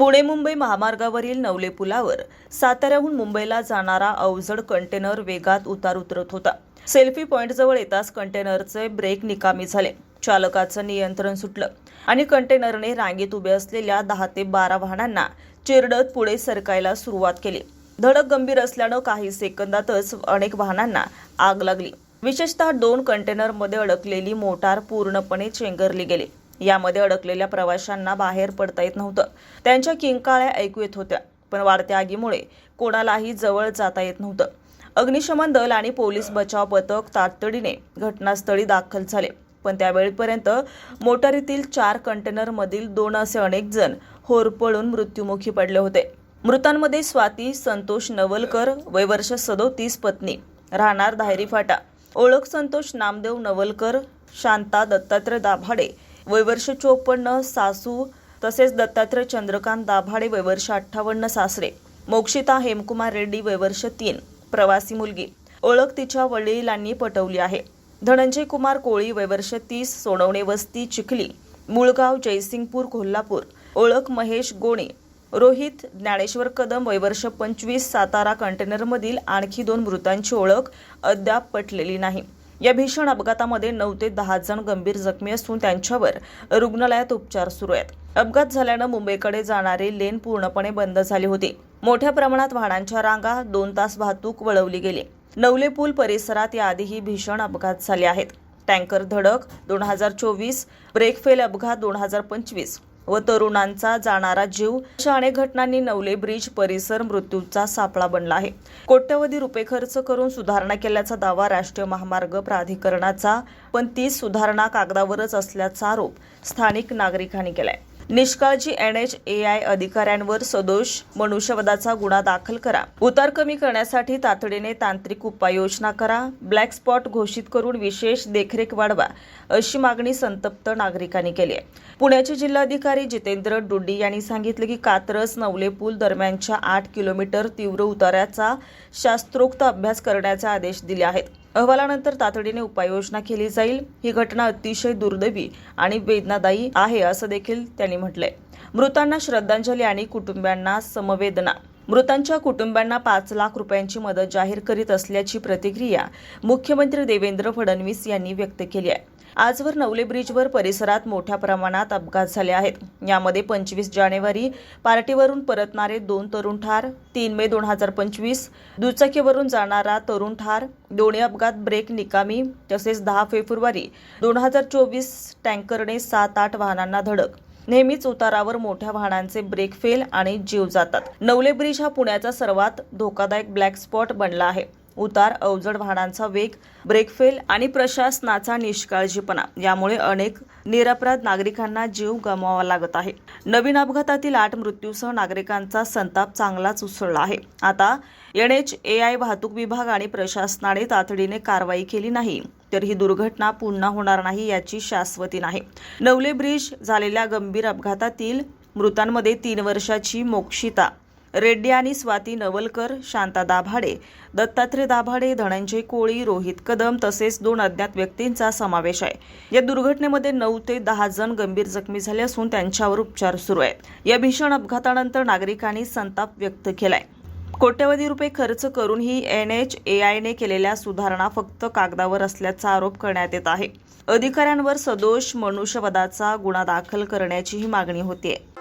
पुणे मुंबई महामार्गावरील नवले पुलावर साताऱ्याहून मुंबईला जाणारा अवजड कंटेनर वेगात उतार उतरत होता. सेल्फी पॉईंटजवळ येताच कंटेनरचे ब्रेक निकामी झाले. चालकाचं नियंत्रण सुटलं आणि कंटेनरने रांगेत उभे असलेल्या दहा ते बारा वाहनांना चिरडत पुढे सरकायला सुरुवात केली. धडक गंभीर असल्यानं काही सेकंदातच अनेक वाहनांना आग लागली. विशेषतः दोन कंटेनरमध्ये अडकलेली मोटार पूर्णपणे चेंगरली गेली. यामध्ये अडकलेल्या प्रवाशांना बाहेर पडता येत नव्हतं. त्यांच्या किंकाळ्या ऐकू येत होत्या पण वाढत्या आगीमुळे कोणालाही जवळ जाता येत नव्हतं. अग्निशमन दल आणि पोलीस बचाव पथक तातडीने घटनास्थळी दाखल झाले पण त्यावेळपर्यंत मोटारीतील चार कंटेनरमधील दोन असे अनेक जण होरपळून मृत्युमुखी पडले होते. मृतांमध्ये स्वाती संतोष नवलकर वयवर्ष सदोतीस पत्नी राहणार धायरी फाटा ओळख संतोष नामदेव नवलकर शांता दत्तात्रय दाभाडे वयवर्ष चोपन्न सासू तसेच दत्तात्रय चंद्रकांत दाभाडे वयवर्ष अठ्ठावन्न सासरे. मोक्षिता हेमकुमार रेड्डी वयवर्ष तीन. प्रवासी मुलगी. ओळख तिच्या वडिलांनी पटवली आहे. धनंजय कुमार कोळी वयवर्ष तीस सोनवणे वस्ती चिखली. मुळगाव जयसिंगपूर कोल्हापूर. ओळख महेश गोणे. रोहित ज्ञानेश्वर कदम वयवर्ष पंचवीस सातारा कंटेनरमधील आणखी दोन मृतांची ओळख अद्याप पटलेली नाही. या भीषण अपघातामध्ये नऊ ते दहा जण गंभीर जखमी असून त्यांच्यावर रुग्णालयात उपचार सुरू आहेत. अपघात झाल्यानं मुंबईकडे जाणारी लेन पूर्णपणे बंद झाली होती. मोठ्या प्रमाणात वाहनांच्या रांगा दोन तास वाहतूक वळवली गेली. नवले पूल परिसरात याआधीही भीषण अपघात झाले आहेत. टँकर धडक दोन हजार चोवीस ब्रेक फेल अपघात दोन हजार पंचवीस. व तरुणांचा जाणारा जीव अशा अनेक घटनांनी नवले ब्रिज परिसर मृत्यूचा सापळा बनला आहे. कोट्यवधी रुपये खर्च करून सुधारणा केल्याचा दावा राष्ट्रीय महामार्ग प्राधिकरणाचा पण ती सुधारणा कागदावरच असल्याचा आरोप स्थानिक नागरिकांनी केलाय. निष्काळजी एन एच ए आय अधिकाऱ्यांवर सदोष मनुष्यवधाचा गुन्हा दाखल करा. उतार कमी करण्यासाठी तातडीने तांत्रिक उपाययोजना करा. ब्लॅक स्पॉट घोषित करून विशेष देखरेख वाढवा अशी मागणी संतप्त नागरिकांनी केली आहे. पुण्याचे जिल्हाधिकारी जितेंद्र डुड्डी यांनी सांगितले की कात्रज नवले पूल दरम्यानच्या आठ किलोमीटर तीव्र उताराचा शास्त्रोक्त अभ्यास करण्याचे आदेश दिले आहेत. अहवालानंतर तातडीने उपाययोजना केली जाईल. ही घटना अतिशय दुर्दैवी आणि वेदनादायी आहे असं देखील त्यांनी म्हटलंय. मृतांना श्रद्धांजली आणि कुटुंबियांना समवेदना. मृतांच्या कुटुंबियांना पाच लाख रुपयांची मदत जाहीर करीत असल्याची प्रतिक्रिया मुख्यमंत्री देवेंद्र फडणवीस यांनी व्यक्त केली आहे. आजवर नवले ब्रिजवर परिसरात मोठ्या प्रमाणात अपघात झाले आहेत. यामध्ये पंचवीस जानेवारी पार्टीवरून परतणारे दोन तरुण ठार तीन मे दोन हजार पंचवीस दुचाकीवरून जाणारा तरुण ठार दोन्ही अपघात ब्रेक निकामी तसेच दहा फेब्रुवारी दोन हजार चोवीस टँकरने सात आठ वाहनांना धडक. नेहमीच उतारावर मोठ्या वाहनांचे ब्रेक फेल आणि जीव जातात. नवले ब्रिज हा पुण्याचा सर्वात धोकादायक ब्लॅक स्पॉट बनला आहे. उतार अवजड वाहनांचा वेग ब्रेकफेल आणि प्रशासनाचा निष्काळजीपणा. यामुळे अनेक निरपराध नागरिकांना जीव गमवावा लागत आहे. नवीन अपघातातील आठ मृत्यूसह नागरिकांचा संताप चांगलाच उसळला आहे. आता एन एच ए आय वाहतूक विभाग आणि प्रशासनाने तातडीने कारवाई केली नाही. तर ही दुर्घटना पुन्हा होणार नाही याची शाश्वती नाही. नवले ब्रिज झालेल्या गंभीर अपघातातील मृतांमध्ये तीन वर्षाची मोक्षिता रेड्डी आणि स्वाती नवलकर शांता दाभाडे दत्तात्रय दाभाडे धनंजय कोळी रोहित कदम तसेच दोन अज्ञात व्यक्तींचा समावेश आहे. या दुर्घटनेमध्ये नऊ ते दहा जण गंभीर जखमी झाले असून त्यांच्यावर उपचार सुरू आहेत. या भीषण अपघातानंतर नागरिकांनी संताप व्यक्त केलाय. कोट्यवधी रुपये खर्च करून ही एन एच ए आयने केलेल्या सुधारणा फक्त कागदावर असल्याचा आरोप करण्यात येत आहे. अधिकाऱ्यांवर सदोष मनुष्यवधाचा गुन्हा दाखल करण्याचीही मागणी होतीये.